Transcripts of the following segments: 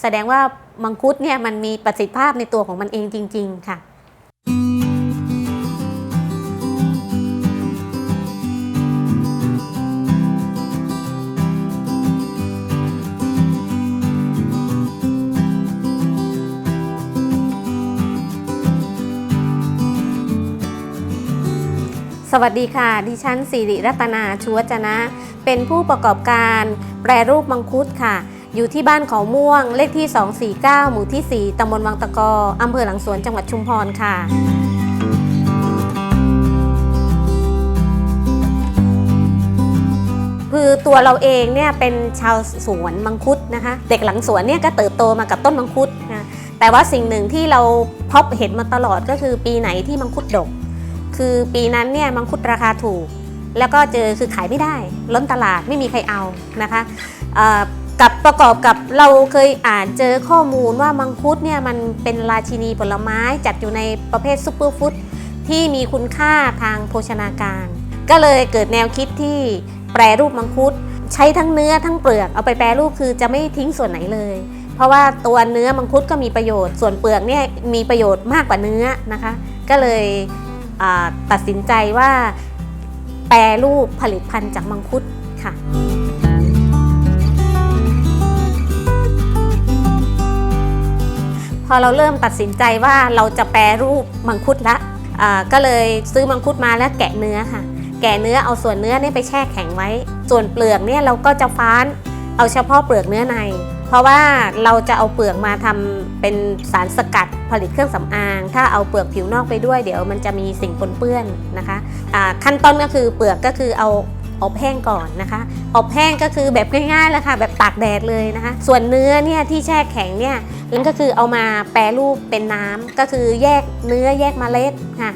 แสดงว่ามังคุดเนี่ยมันมีประสิทธิภาพในตัวของมันเองจริง ๆ ค่ะสวัสดีค่ะ ดิฉันสิริรัตนาชัวจนะ เป็นผู้ประกอบการแปรรูปมังคุดค่ะ อยู่ที่บ้านเขาม่วง เลขที่ 249 หมู่ที่ 4ตำบลวังตะกออำเภอหลังสวนจังหวัดชุมพรค่ะคือตัวเราเองเนี่ยเป็นชาวสวนมังคุดนะคะ เด็กหลังสวนเนี่ยก็เติบโตมากับต้นมังคุดนะแต่ว่าสิ่งหนึ่งที่เราพบเห็นมาตลอดก็คือปีไหนที่มังคุดดก คือปีนั้นเนี่ยมังคุดราคาถูก แล้วก็เจอคือขายไม่ได้ ล้นตลาดไม่มีใครเอานะคะเอ่อ กับประกอบกับเราเคยอ่านเจอข้อมูลว่ามังคุดเนี่ยมันเป็นราชินีผลไม้จัดอยู่ในประเภทซุปเปอร์ฟู้ดที่มีคุณค่าทางโภชนาการ ก็เลยเกิดแนวคิดที่แปรรูปมังคุด ใช้ทั้งเนื้อทั้งเปลือกเอาไปแปรรูปคือจะไม่ทิ้งส่วนไหนเลย เพราะว่าตัวเนื้อมังคุดก็มีประโยชน์ ส่วนเปลือกเนี่ยมีประโยชน์มากกว่าเนื้อนะคะ ก็เลยตัดสินใจว่าแปรรูปผลิตภัณฑ์จากมังคุดค่ะ พอเราเริ่มตัดสินใจว่าเราจะแปรรูปมังคุดละก็เลยซื้อมังคุดมาแล้วแกะเนื้อค่ะ แกะเนื้อเอาส่วนเนื้อเนี่ยไปแช่แข็งไว้ ส่วนเปลือกเนี่ยเราก็จะฟ้าน เอาเฉพาะเปลือกเนื้อใน เพราะว่าเราจะเอาเปลือกมาทำเป็นสารสกัดผลิตเครื่องสำอาง ถ้าเอาเปลือกผิวนอกไปด้วยเดี๋ยวมันจะมีสิ่งปนเปื้อนนะคะอ่าขั้นต้นก็คือเปลือกก็คือเอาอบแห้งก่อนนะคะอบแห้งก็คือแบบง่ายๆเลยค่ะแบบตากแดดเลยนะคะ ส่วนเนื้อเนี่ยที่แช่แข็งเนี่ย นั่นก็คือเอามาแปรรูปเป็นน้ำก็คือแยกเนื้อแยกเมล็ดค่ะ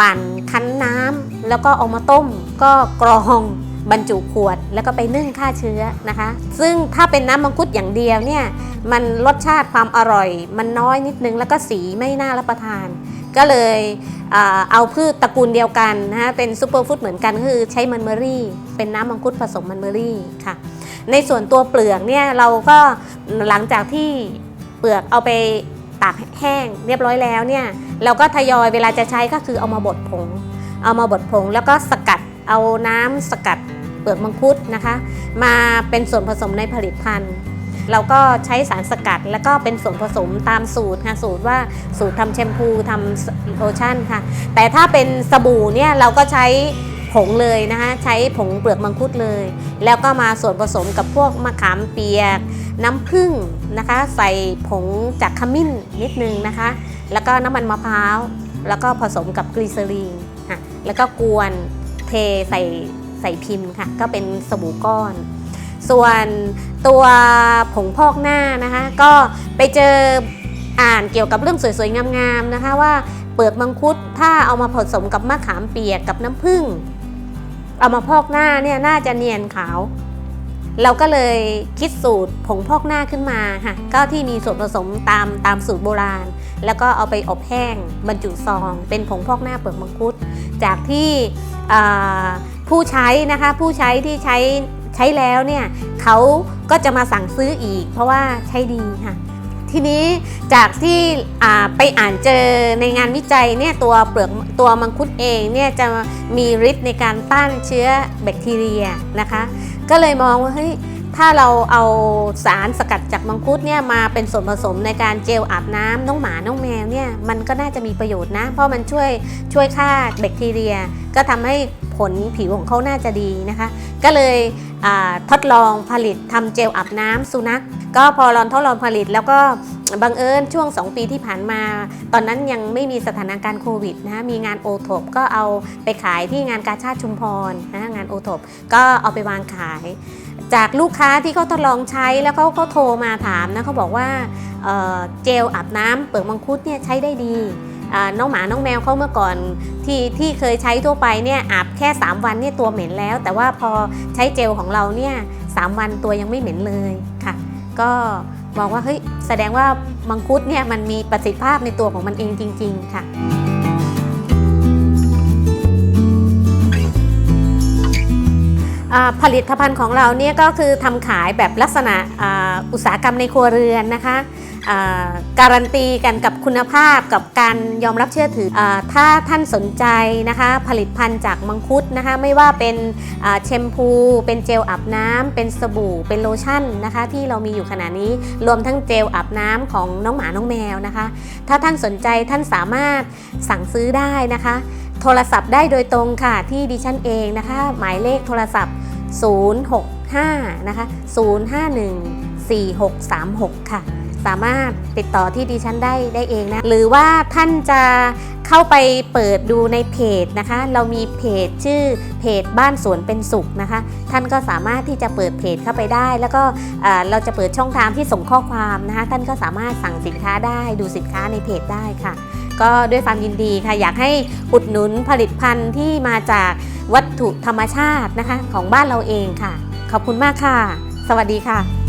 ปั่นคั้นน้ำแล้วก็เอามาต้ม ก็กรองบรรจุขวด แล้วก็ไปนึ่งฆ่าเชื้อนะคะ ซึ่งถ้าเป็นน้ำมังคุดอย่างเดียวเนี่ยมันรสชาติความอร่อย มันน้อยนิดนึงแล้วก็สีไม่น่ารับประทาน ก็เลยเอาพืชตระกูลเดียวกันนะคะเป็นซูเปอร์ฟู้ดเหมือนกันคือใช้มันเมอรี่ เป็นน้ำมังคุดผสมมันเมอรี่ค่ะ ในส่วนตัวเปลือกเนี่ยเราก็หลังจากที่ เปลือกเอาไปตากแห้งเรียบร้อยแล้วเนี่ยเราก็ทยอยเวลาจะใช้ก็คือเอามาบดผง เอามาบดผง แล้วก็สกัดเอาน้ำสกัดเปลือกมังคุดนะคะ มาเป็นส่วนผสมในผลิตภัณฑ์เราก็ใช้สารสกัดแล้วก็เป็นส่วนผสมตามสูตรค่ะสูตรว่าสูตรทำแชมพูทำโลชั่นค่ะ แต่ถ้าเป็นสบู่เนี่ยเราก็ใช้ ผงเลยนะคะใช้ผงเปลือกมังคุดเลย แล้วก็มาส่วนผสมกับพวกมะขามเปียก น้ำผึ้งนะคะ ใส่ผงจากขมิ้นนิดนึงนะคะ แล้วก็น้ำมันมะพร้าว แล้วก็ผสมกับกลีเซอรีนค่ะแล้วก็กวนเทใส่ใส่พิมพ์ค่ะ ก็เป็นสบู่ก้อน ส่วนตัวผงพอกหน้านะคะ ก็ไปเจออ่านเกี่ยวกับเรื่องสวยๆงามๆนะคะว่าเปลือกมังคุดถ้าเอามาผสมกับมะขามเปียกกับน้ำผึ้ง เอามาพอกหน้าเนี่ยน่าจะเนียนขาว เราก็เลยคิดสูตรผงพอกหน้าขึ้นมาค่ะก็ที่มีส่วนผสมตามตามสูตรโบราณ แล้วก็เอาไปอบแห้งบรรจุซอง เป็นผงพอกหน้าเปลือกมังคุด จากที่ผู้ใช้นะคะผู้ใช้ที่ใช้ใช้แล้วเนี่ยเขาก็จะมาสั่งซื้ออีก เพราะว่าใช้ดีค่ะ ทีนี้จากที่ไปอ่านเจอในงานวิจัยเนี่ยตัวเปลือกตัวมังคุดเองเนี่ยจะมีฤทธิ์ในการต้านเชื้อแบคทีเรียนะคะ ก็เลยมองว่าเฮ้ยถ้าเราเอาสารสกัดจากมังคุดเนี่ยมาเป็นส่วนผสมในการเจลอาบน้ำน้องหมาน้องแมวเนี่ยมันก็น่าจะมีประโยชน์นะ เพราะมันช่วยช่วยฆ่าแบคทีเรีย ก็ทำให้ ผลผิวของเขาน่าจะดีนะคะ ก็เลยทดลองผลิตทำเจลอาบน้ำสุนัข ก็พอลองทดลองผลิตแล้วก็บังเอิญช่วง 2 ปีที่ผ่านมา ตอนนั้นยังไม่มีสถานการณ์โควิดนะมีงานโอทบก็เอาไปขายที่งานกาชาติชุมพรนะงานโอทบก็เอาไปวางขาย จากลูกค้าที่เขาทดลองใช้แล้วเขาก็โทรมาถามนะเขาบอกว่าเเจลอาบน้ำเปลือกมังคุดเนี่ยใช้ได้ดี น้องหมาน้องแมวเขาเมื่อก่อนที่ที่เคยใช้ทั่วไปเนี่ยอาบแค่ 3 วันเนี่ยตัวเหม็นแล้ว แต่ว่าพอใช้เจลของเราเนี่ยสามวันตัวยังไม่เหม็นเลยค่ะ ก็มองว่าเฮ้ยแสดงว่ามังคุดเนี่ยมันมีประสิทธิภาพในตัวของมันเองจริง ๆ ค่ะ ผลิตภัณฑ์ของเราเนี่ยก็คือทำขายแบบลักษณะอุตสาหกรรมในครัวเรือนนะคะการันตีกันกับคุณภาพกับการยอมรับเชื่อถืออถ้าท่านสนใจนะคะผลิตภัณฑ์จากมังคุดนะคะไม่ว่าเป็นแชมพู เป็นเจลอาบน้ำเป็นสบู่ เป็นโลชั่นนะคะที่เรามีอยู่ขณะนี้รวมทั้งเจลอาบน้ำของน้องหมาน้องแมวนะคะ ถ้าท่านสนใจท่านสามารถสั่งซื้อได้นะคะ โทรศัพท์ได้โดยตรงค่ะที่ดิฉันเองนะคะ หมายเลขโทรศัพท์ 065 นะคะ 051 4636 ค่ะ สามารถติดต่อที่ดิฉันได้ได้เองนะ หรือว่าท่านจะเข้าไปเปิดดูในเพจนะคะ เรามีเพจชื่อเพจบ้านสวนเป็นสุขนะคะ ท่านก็สามารถที่จะเปิดเพจเข้าไปได้ แล้วก็เอ่อเราจะเปิดช่องทางที่ส่งข้อความนะคะ ท่านก็สามารถสั่งสินค้าได้ดูสินค้าในเพจได้ค่ะ ก็ด้วยความยินดีค่ะอยากให้อุดหนุนผลิตภัณฑ์ที่มาจากวัตถุธรรมชาตินะคะ ของบ้านเราเองค่ะ ขอบคุณมากค่ะ สวัสดีค่ะ